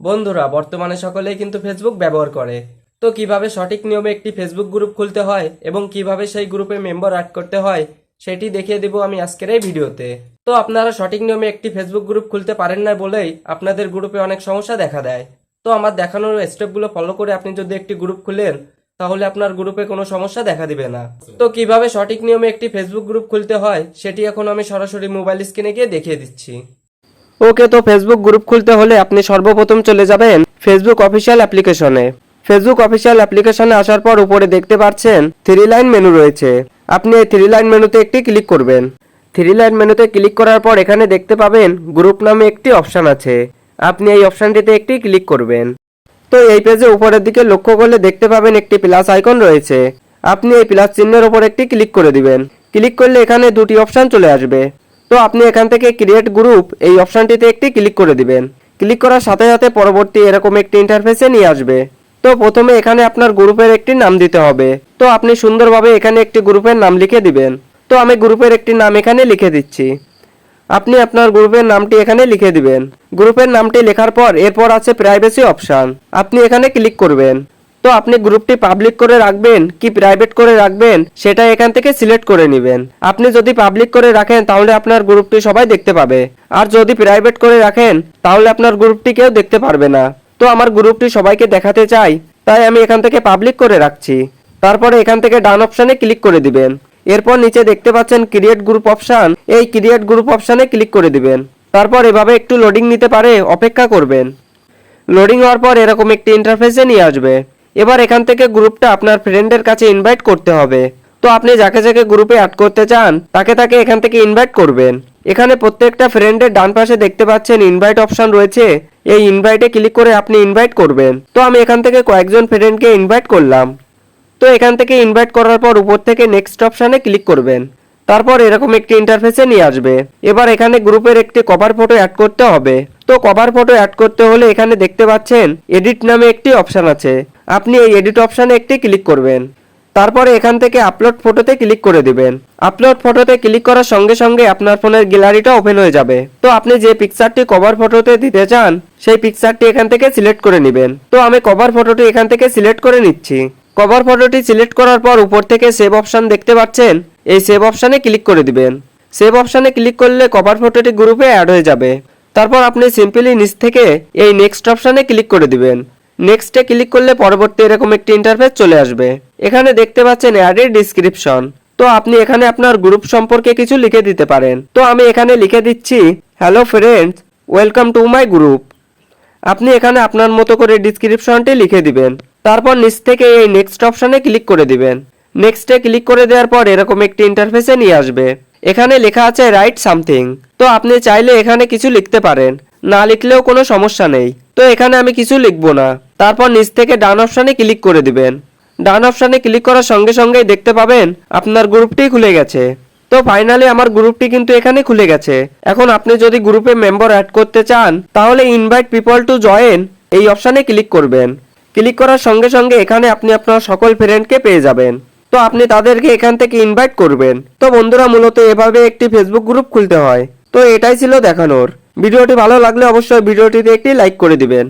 বন্ধুরা, বর্তমানে সকলেই কিন্তু ফেসবুক ব্যবহার করে। তো কীভাবে সঠিক নিয়মে একটি ফেসবুক গ্রুপ খুলতে হয় এবং কীভাবে সেই গ্রুপে মেম্বার অ্যাড করতে হয়, সেটি দেখিয়ে দেব আমি আজকের এই ভিডিওতে। তো আপনারা সঠিক নিয়মে একটি ফেসবুক গ্রুপ খুলতে পারেন না বলেই আপনাদের গ্রুপে অনেক সমস্যা দেখা দেয়। তো আমার দেখানোর স্টেপগুলো ফলো করে আপনি যদি একটি গ্রুপ খুলেন, তাহলে আপনার গ্রুপে কোনো সমস্যা দেখা দিবে না। তো কীভাবে সঠিক নিয়মে একটি ফেসবুক গ্রুপ খুলতে হয়, সেটি এখন আমি সরাসরি মোবাইল স্ক্রিনে গিয়ে দেখিয়ে দিচ্ছি। ওকে, তো ফেসবুক গ্রুপ খুলতে হলে আপনি সর্বপ্রথম চলে যাবেন ফেসবুক অফিসিয়াল অ্যাপ্লিকেশনে ফেসবুক অফিসিয়াল অ্যাপ্লিকেশনে আসার পর উপরে দেখতে পাচ্ছেন থ্রি লাইন মেনু রয়েছে। আপনি এই থ্রি লাইন মেনুতে একটি ক্লিক করবেন। থ্রি লাইন মেনুতে ক্লিক করার পর এখানে দেখতে পাবেন গ্রুপ নামে একটি অপশান আছে। আপনি এই অপশানটিতে একটি ক্লিক করবেন। তো এই পেজে উপরের দিকে লক্ষ্য করলে দেখতে পাবেন একটি প্লাস আইকন রয়েছে। আপনি এই প্লাস চিহ্নের উপর একটি ক্লিক করে দিবেন। ক্লিক করলে এখানে দুটি অপশান চলে আসবে। তো আপনি এখান থেকে ক্রিয়েট গ্রুপ এই অপশানটিতে একটি ক্লিক করে দিবেন। ক্লিক করার সাথে সাথে পরবর্তী এরকম একটি ইন্টারফেসে নিয়ে আসবে। তো প্রথমে এখানে আপনার গ্রুপের একটি নাম দিতে হবে। তো আপনি সুন্দরভাবে এখানে একটি গ্রুপের নাম লিখে দিবেন। তো আমি গ্রুপের একটি নাম এখানে লিখে দিচ্ছি। আপনি আপনার গ্রুপের নামটি এখানে লিখে দিবেন। গ্রুপের নামটি লেখার পর এরপর আছে প্রাইভেসি অপশান আপনি এখানে ক্লিক করবেন। তো আপনি গ্রুপটি পাবলিক করে রাখবেন কি প্রাইভেট করে রাখবেন, সেটা এখান থেকে সিলেক্ট করে নেবেন। আপনি যদি পাবলিক করে রাখেন, তাহলে আপনার গ্রুপটি সবাই দেখতে পাবে। আর যদি প্রাইভেট করে রাখেন, তাহলে আপনার গ্রুপটি কেউ দেখতে পারবে না। তো আমার গ্রুপটি সবাইকে দেখাতে চাই, তাই আমি এখান থেকে পাবলিক করে রাখছি। তারপরে এখান থেকে ডান অপশানে ক্লিক করে দিবেন। এরপর নিচে দেখতে পাচ্ছেন ক্রিয়েট গ্রুপ অপশান এই ক্রিয়েট গ্রুপ অপশানে ক্লিক করে দিবেন। তারপর এভাবে একটু লোডিং নিতে পারে, অপেক্ষা করবেন। লোডিং হওয়ার পর এরকম একটি ইন্টারফেসে নিয়ে আসবে। এবার এখান থেকে গ্রুপটা আপনার ফ্রেন্ডের কাছে ইনভাইট করতে হবে। তো আপনি যাকে যাকে গ্রুপে অ্যাড করতে চান, তাকে তাকে এখান থেকে ইনভাইট করবেন। এখানে প্রত্যেকটা ফ্রেন্ডের ডান পাশে দেখতে পাচ্ছেন ইনভাইট অপশন রয়েছে। এই ইনভাইটে ক্লিক করে আপনি ইনভাইট করবেন। তো আমি এখান থেকে কয়েকজন ফ্রেন্ডকে ইনভাইট করলাম। তো এখান থেকে ইনভাইট করার পর উপর থেকে নেক্সট অপশানে ক্লিক করবেন। তারপর এরকম একটি ইন্টারফেসে নিয়ে আসবে। এবার এখানে গ্রুপের একটি কভার ফটো অ্যাড করতে হবে। তো কভার ফটো অ্যাড করতে হলে এখানে দেখতে পাচ্ছেন এডিট নামে একটি অপশান আছে। আপনি এই এডিট অপশানে একটি ক্লিক করবেন। তারপরে এখান থেকে আপলোড ফটোতে ক্লিক করে দিবেন। আপলোড ফটোতে ক্লিক করার সঙ্গে সঙ্গে আপনার ফোনের গ্যালারিটা ওপেন হয়ে যাবে। তো আপনি যে পিকচারটি কভার ফটোতে দিতে চান, সেই পিকচারটি এখান থেকে সিলেক্ট করে নেবেন। তো আমি কভার ফটোটি এখান থেকে সিলেক্ট করে নিচ্ছি। কভার ফটোটি সিলেক্ট করার পর উপর থেকে সেভ অপশান দেখতে পাচ্ছেন? এই সেভ অপশানে ক্লিক করে দিবেন। সেভ অপশানে ক্লিক করলে কভার ফটোটি গ্রুপে অ্যাড হয়ে যাবে। তারপর আপনি সিম্পলি নিচ থেকে এই নেক্সট অপশানে ক্লিক করে দিবেন। নেক্সটে ক্লিক করলে পরবর্তী এরকম একটি ইন্টারফেস চলে আসবে। এখানে দেখতে পাচ্ছেন অ্যাডের ডিসক্রিপশন তো আপনি এখানে আপনার গ্রুপ সম্পর্কে কিছু লিখে দিতে পারেন। তো আমি এখানে লিখে দিচ্ছি hello friends welcome to my group আপনি এখানে আপনার মতো করে ডিসক্রিপশনটি লিখে দিবেন। তারপর নিচ থেকে এই নেক্সট অপশানে ক্লিক করে দিবেন। নেক্সটে ক্লিক করে দেওয়ার পর এরকম একটি ইন্টারফেসে নিয়ে আসবে। এখানে লেখা আছে রাইট সামথিং তো আপনি চাইলে এখানে কিছু লিখতে পারেন। না লিখলেও কোনো সমস্যা নেই। তো এখানে আমি কিছু লিখব না। তারপর নিচ থেকে ডান অপশানে ক্লিক করে দিবেন। ডান অপশানে ক্লিক করার সঙ্গে সঙ্গেই দেখতে পাবেন আপনার গ্রুপটি খুলে গেছে। তো ফাইনালি আমার গ্রুপটি কিন্তু এখানে খুলে গেছে। এখন আপনি যদি গ্রুপে মেম্বার অ্যাড করতে চান, তাহলে ইনভাইট পিপল টু জয়েন এই অপশানে ক্লিক করবেন। ক্লিক করার সঙ্গে সঙ্গে এখানে আপনি আপনার সকল ফ্রেন্ডকে পেয়ে যাবেন। তো আপনি তাদেরকে এখান থেকে ইনভাইট করবেন। তো বন্ধুরা, মূলত এভাবে একটি ফেসবুক গ্রুপ খুলতে হয়। তো এটাই ছিল দেখানোর। ভিডিওটি ভালো লাগলে অবশ্যই ভিডিওটিতে একটি লাইক করে দিবেন।